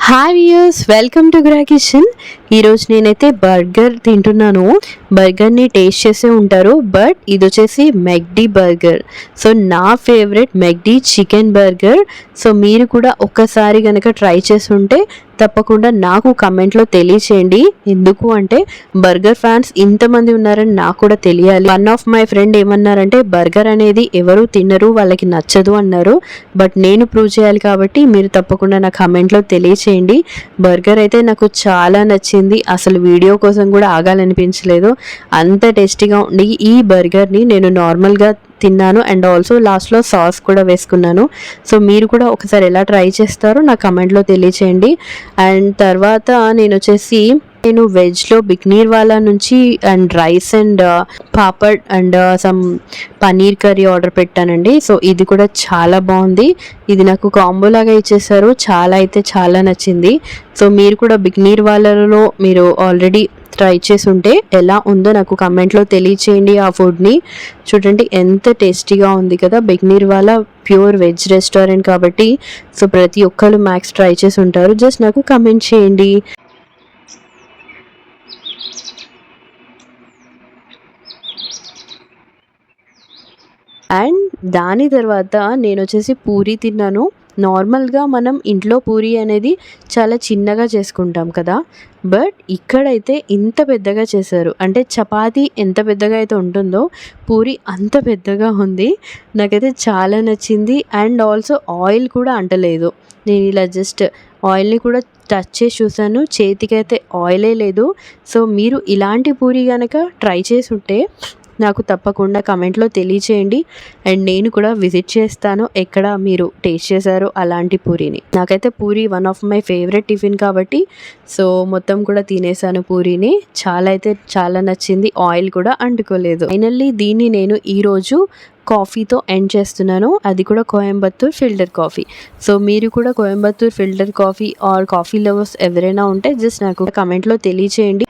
Hi views welcome to gram kitchen ఈరోజు నేనైతే burger తింటున్నాను. బర్గర్ని టేస్ట్ చేసే ఉంటారు. బట్ ఇది వచ్చేసి మెక్డీ బర్గర్. సో నా favourite McD chicken burger. So మీరు కూడా ఒక్కసారి కనుక ట్రై చేసి ఉంటే తప్పకుండా నాకు కమెంట్లో తెలియచేయండి. ఎందుకు అంటే బర్గర్ ఫ్యాన్స్ ఇంతమంది ఉన్నారని నాకు కూడా తెలియాలి. వన్ ఆఫ్ మై ఫ్రెండ్ ఏమన్నారంటే బర్గర్ అనేది ఎవరు తినరు వాళ్ళకి నచ్చదు అన్నారు. బట్ నేను ప్రూవ్ చేయాలి కాబట్టి మీరు తప్పకుండా నా కమెంట్లో తెలియచేయండి. బర్గర్ అయితే నాకు చాలా నచ్చింది. వచ్చింది. అసలు వీడియో కోసం కూడా ఆగాలనిపించలేదు. అంత టేస్టీగా ఉండి ఈ బర్గర్ని నేను నార్మల్గా తిన్నాను. అండ్ ఆల్సో లాస్ట్లో సాస్ కూడా వేసుకున్నాను. సో మీరు కూడా ఒకసారి ఎలా ట్రై చేస్తారో నా కమెంట్లో తెలియచేయండి. అండ్ తర్వాత నేను వచ్చేసి నేను వెజ్లో బిగ్నీర్ వాళ్ళ నుంచి and rice and papad and some paneer curry order పెట్టానండి. సో ఇది కూడా చాలా బాగుంది. ఇది నాకు కాంబో లాగా ఇచ్చేసారు. చాలా అయితే చాలా నచ్చింది. సో మీరు కూడా బిగ్నీర్ వాళ్ళలో మీరు ఆల్రెడీ ట్రై చేసి ఉంటే ఎలా ఉందో నాకు కమెంట్లో తెలియచేయండి ఆ ఫుడ్ని చూడండి ఎంత టేస్టీగా ఉంది కదా. బిగ్నీర్ వాళ్ళ ప్యూర్ వెజ్ రెస్టారెంట్ కాబట్టి సో ప్రతి ఒక్కరు మ్యాక్స్ ట్రై చేసి ఉంటారు. జస్ట్ నాకు కమెంట్ చేయండి. అండ్ దాని తర్వాత నేను వచ్చేసి పూరి తిన్నాను. నార్మల్గా మనం ఇంట్లో పూరి అనేది చాలా చిన్నగా చేసుకుంటాం కదా. బట్ ఇక్కడైతే ఇంత పెద్దగా చేశారు. అంటే చపాతీ ఎంత పెద్దగా అయితే ఉంటుందో పూరి అంత పెద్దగా ఉంది. నాకైతే చాలా నచ్చింది. అండ్ ఆల్సో ఆయిల్ కూడా అంటలేదు. నేను ఇలా జస్ట్ ఆయిల్ని కూడా టచ్ చేసి చూసాను చేతికైతే ఆయిలే లేదు. సో మీరు ఇలాంటి పూరి కనుక ట్రై చేసి ఉంటే నాకు తప్పకుండా కమెంట్లో తెలియచేయండి. అండ్ నేను కూడా విజిట్ చేస్తాను. ఎక్కడ మీరు టేస్ట్ చేశారో అలాంటి పూరీని. నాకైతే puri one of my favourite tiffin కాబట్టి సో మొత్తం కూడా తినేసాను పూరీని. చాలా అయితే చాలా నచ్చింది. ఆయిల్ కూడా అంటుకోలేదు. ఫైనల్లీ దీన్ని నేను ఈరోజు కాఫీతో ఎండ్ చేస్తున్నాను. అది కూడా కోయంబత్తూర్ ఫిల్టర్ కాఫీ. సో మీరు కూడా Coimbatore filter coffee or coffee lovers ఎవరైనా ఉంటే జస్ట్ నాకు కమెంట్లో తెలియచేయండి.